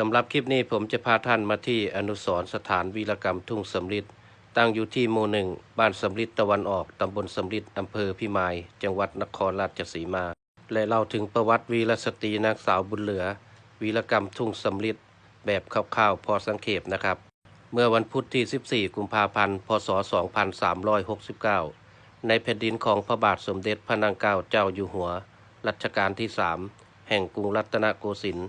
สำหรับคลิปนี้ผมจะพาท่านมาที่อนุสรสถานวีรกรรมทุ่งสำลิดตั้งอยู่ที่หมู่หนึ่งบ้านสำลิดตะวันออกตำบลสำลิดอำเภอพิมาย จังหวัดนครราชสีมา และเล่าถึงประวัติวีรสตรีนางสาวบุญเหลือ วีรกรรมทุ่งสำลิดแบบคร่าวๆ พอสังเขปนะครับ เมื่อวันพุธที่ 14 กุมภาพันธ์ พศ 2369 ในแผ่นดินของพระบาทสมเด็จพระนางเกล้าเจ้าอยู่หัว รัชกาลที่ 3 แห่งกรุงรัตนโกสินทร์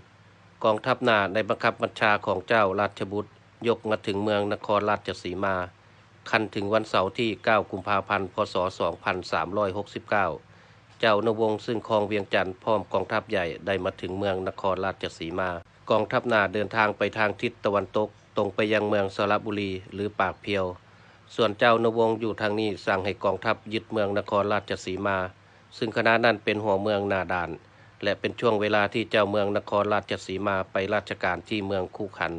กองทัพนาในบังคับบัญชาของเจ้าราชบุตร ยกมาถึงเมืองนครราชสีมา คันถึงวันเสาร์ที่ 9 กุมภาพันธ์ พศ 2369 เจ้านวงซึ่งคองเวียงจันทร์พร้อมกองทัพใหญ่ได้มาถึงเมืองนครราชสีมา กองทัพนาเดินทางไปทางทิศตะวันตก ตรงไปยังเมืองสระบุรีหรือปากเพียว ส่วนเจ้านวงอยู่ทางนี้สั่งให้กองทัพยึดเมืองนครราชสีมา ซึ่งคณะนั้นเป็นหัวเมืองนาดาน และเป็นช่วงเวลาที่เจ้าเมืองนครราชสีมาไปราชการที่เมืองคูขัน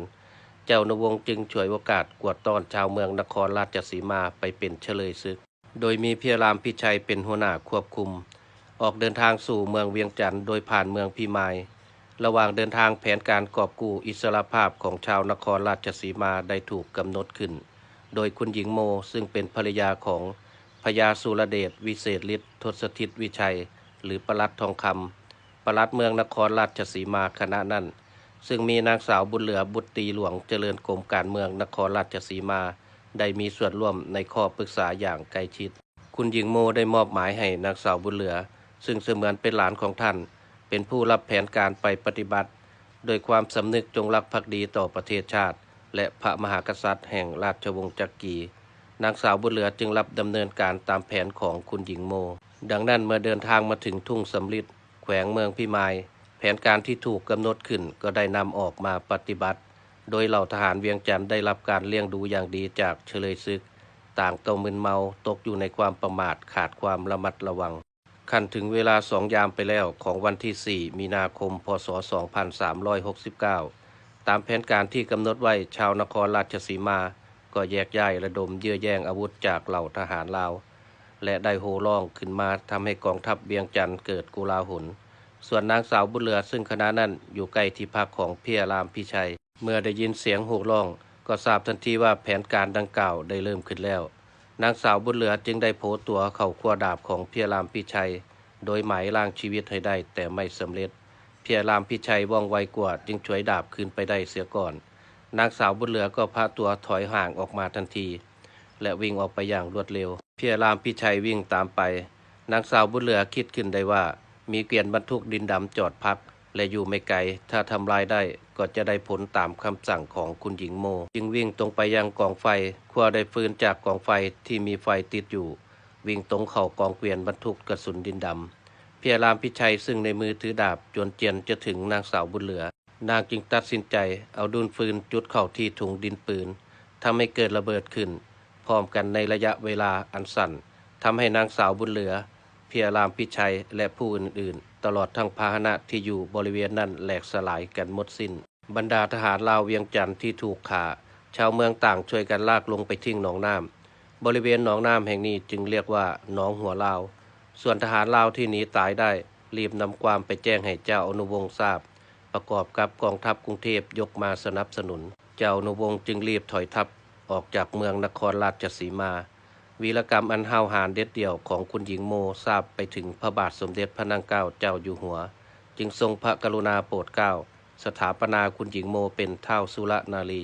เจ้านวงจึงฉวยโอกาสกวดต้อนชาวเมืองนครราชสีมาไปเป็นเฉลยศึก โดยมีเพียรามพิชัยเป็นหัวหน้าควบคุม ออกเดินทางสู่เมืองเวียงจันทร์โดยผ่านเมืองพิมายระหว่างเดินทางแผนการกอบกู้อิสรภาพของชาวนครราชสีมาได้ถูกกำหนดขึ้น โดยคุณหญิงโมซึ่งเป็นภรรยาของพญาสุรเดชวิเศษฤทธิ์ทศทิตวิชัย หรือประลัดทองคำ ประลัดเมืองนครราชสีมาคณะนั้น ซึ่งมีนางสาวบุญเหลือบุตรตีหลวงเจริญกรมการเมืองนครราชสีมา ได้มีส่วนร่วมในข้อปรึกษาอย่างใกล้ชิด คุณหญิงโมได้มอบหมายให้นางสาวบุญเหลือ ซึ่งเสมือนเป็นหลานของท่าน เป็นผู้รับแผนการไปปฏิบัติ โดยความสำนึกจงรักภักดีต่อประเทศชาติ และพระมหากษัตริย์แห่งราชวงศ์จักรีนางสาวบุญเหลือจึงรับดำเนินการตามแผนของคุณหญิงโม ดังนั้นเมื่อเดินทางมาถึงทุ่งสำลิด วงเมืองพิมาย แผนการที่ถูกกำหนดขึ้นก็ได้นำออกมาปฏิบัติ โดยเหล่าทหารเวียงจันทร์ได้รับการเลี้ยงดูอย่างดีจากเฉลยศึก ต่างก็มึนเมาตกอยู่ในความประมาทขาดความระมัดระวังคันถึงเวลาสองยามไปแล้วของวันที่ 4 มีนาคม พศ 2369 ตามแผนการที่กำหนดไว้ชาวนครราชสีมา ก็แยกย้ายระดมเยื่อแย่งอาวุธจากเหล่าทหารลาว และได้โห่ร้องขึ้นมาทำให้กองทัพเบียงจันทร์เกิดกุลาหลส่วนนางสาวบุญเหลือซึ่งคณะนั้นอยู่ใกล้ที่พักของเพียรามพิชัย เมื่อได้ยินเสียงโห่ร้อง ก็ทราบทันทีว่าแผนการดังกล่าวได้เริ่มขึ้นแล้ว นางสาวบุญเหลือจึงได้โผตัวเข้าขั้วดาบของเพียรามพิชัย โดยหมายล่างชีวิตให้ได้แต่ไม่สำเร็จเพียรามพิชัยว่องไวกว่าจึงช่วยดาบคืนไปได้เสียก่อน นางสาวบุญเหลือก็พาตัวถอยห่างออกมาทันที และวิ่งออกไปอย่างรวดเร็ว เพียรามพิชัยวิ่งตามไป นางสาวบุญเหลือคิดขึ้นได้ว่า มีเกวียนบรรทุกดินดำจอดพัก และอยู่ไม่ไกล ถ้าทำลายได้ก็จะได้ผลตามคำสั่งของคุณหญิงโม จึงวิ่งตรงไปยังกองไฟคว้าได้ฟืนจากกองไฟที่มีไฟติดอยู่ วิ่งตรงเข้ากองเกวียนบรรทุกกระสุนดินดำเพียรามพิชัยซึ่งในมือถือดาบจวนเจียนจะถึงนางสาวบุญเหลือ นางจึงตัดสินใจเอาดุนฟืนจุดเข้าที่ถุงดินปืนทำให้เกิดระเบิดขึ้น ร้อมกันในระยะเวลาอันสั้นทำให้นางสาวบุญเหลือ เพียรามพิชัยและผู้อื่นๆ ตลอดทั้งพาหนะที่อยู่บริเวณนั้นแหลกสลายกันหมดสิน้น บรรดาทหารลาวเวียงจันทร์ที่ถูกขาชาวเมืองต่างช่วยกันลากลงไปทิ้งหนองน้ำบริเวณหนองน้ำแห่งนี้จึงเรียกว่าหนองหัวลาว ส่วนทหารลาวที่หนีตายได้รีบนำความไปแจ้งให้เจ้าอนุวงศ์ทราบ ประกอบกับกองทัพกรุงเทพยกมาสนับสนุน เจ้าอนุวงศ์จึงรีบถอยทัพ ออกจากเมืองนครราชสีมา วีรกรรมอันห้าวหาญเด็ดเดี่ยวของคุณหญิงโมทราบไปถึงพระบาทสมเด็จพระนางเกล้าเจ้าอยู่หัว จึงทรงพระกรุณาโปรดเกล้า สถาปนาคุณหญิงโมเป็นเท่าสุรนารี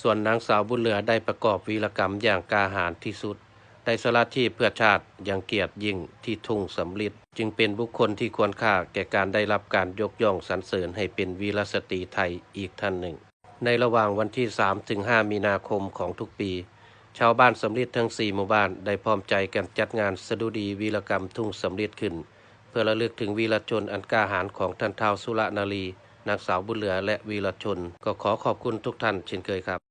ส่วนนางสาวบุญเหลือได้ประกอบวีรกรรมอย่างกาหาญที่สุดได้สละที่เพื่อชาติอย่างเกียรติยิ่งที่ทุ่งสำลิดจึงเป็นบุคคลที่ควรค่าแก่การได้รับการยกย่องสรรเสริญให้เป็นวีรสตรีไทยอีกท่านหนึ่ง ในระหว่างวันที่ 3 ถึง 5 มีนาคมของทุกปี ชาวบ้านสำลิดทั้ง 4 หมู่บ้านได้พร้อมใจกันจัดงานสดุดีวีรกรรมทุ่งสำลิดขึ้น เพื่อระลึกถึงวีรชนอันกล้าหาญของท่านท้าวสุรนารีนางสาวบุญเหลือและวีรชน ก็ขอขอบคุณทุกท่านเช่นเคยครับ